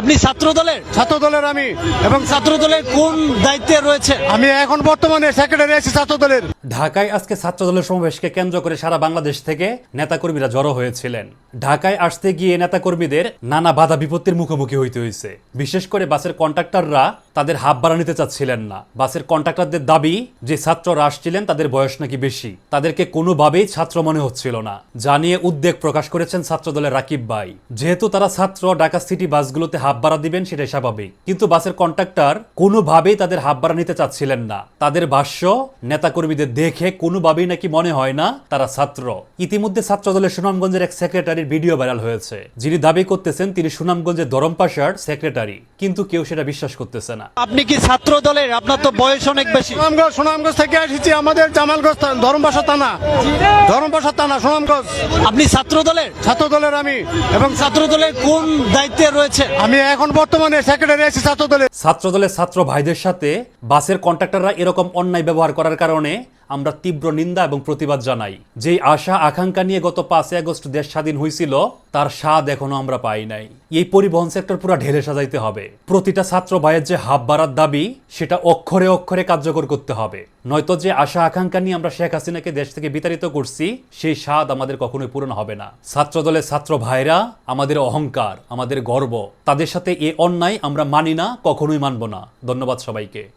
আপনি ছাত্র দলের ছাত্র দলের আমি। এবং ছাত্র দলের কোন দায়িত্বে রয়েছে? আমি এখন বর্তমানে সেক্রেটারি আছি ছাত্র দলের ঢাকায় আজকে ছাত্রদলের সমাবেশকে কেন্দ্র করে সারা বাংলাদেশ থেকে নেতাকর্মীরা জড়ো হয়েছিলেন। ঢাকায় আসতে গিয়ে নেতাকর্মীদের নানা বাধা বিপত্তির মুখোমুখি হইতে হয়েছে বিশেষ করে বাসের কন্ট্রাক্টররা তাদের হাত বাড়া নিতে চাচ্ছিলেন না। বাসের কন্ট্রাক্টরদের দাবি যে ছাত্ররা আসছিলেন তাদের বয়স নাকি বেশি। তাদেরকে কোনোভাবেই ছাত্র মনে হচ্ছিল না। জানিয়ে উদ্বেগ প্রকাশ করেছেন ছাত্র দলের রাকিব ভাই। যেহেতু তারা ছাত্র ঢাকা সিটি বাসগুলোতে হাত বাড়া দিবেন সেটাই স্বাভাবিক। কিন্তু বাসের কন্ট্রাক্টর কোনোভাবেই তাদের হাত বাড়া নিতে চাচ্ছিলেন না। তাদের ভাষ্য নেতাকর্মীদের দেখে কোনোভাবেই নাকি মনে হয় না তারা ছাত্র। ইতিমধ্যে ছাত্রদলের সুনামগঞ্জের এক সেক্রেটারির ভিডিও ভাইরাল হয়েছে। যিনি দাবি করতেছেন তিনি সুনামগঞ্জের দরমপাশার সেক্রেটারি। কিন্তু কেউ সেটা বিশ্বাস করতেছে না। আপনি কি ছাত্র দলের আপনার তো বয়স অনেক বেশি। সুনামগঞ্জ সুনামগঞ্জ থেকে এসেছি আমাদের জামালগঞ্জ ধরমপাশা থানা। ধরমপাশা থানা সুনামগঞ্জ। আপনি ছাত্র দলের ছাত্র দলের আমি। এবং ছাত্র দলের কোন দায়িত্বে রয়েছে? আমি এখন বর্তমানে সেক্রেটারি আছি ছাত্র দলের ছাত্র দলের ছাত্র ভাইদের সাথে বাসের কন্ট্রাক্টররা এরকম অন্যায় ব্যবহার করার কারণে আমরা তীব্র নিন্দা এবং প্রতিবাদ জানাই। যেই আশা, আকাঙ্ক্ষা নিয়ে গত পাঁচই আগস্ট দেশ স্বাধীন হয়েছিল, তার স্বাদ এখনও আমরা পাই নাই। এই পরিবহন সেক্টর পুরো ঢেলে সাজাইতে হবে। প্রতিটা ছাত্র ভাইয়ের যে হাব বাড়ার দাবি, সেটা অক্ষরে অক্ষরে কার্যকর করতে হবে। নয়তো যে আশা, আকাঙ্ক্ষা নিয়ে আমরা শেখ হাসিনাকে দেশ থেকে বিতাড়িত করছি, সেই স্বাদ আমাদের কখনোই পূরণ হবে না। ছাত্র দলের ছাত্র ভাইরা আমাদের অহংকার, আমাদের গর্ব, তাদের সাথে এ অন্যায় আমরা মানি না, কখনোই মানব না। ধন্যবাদ সবাইকে।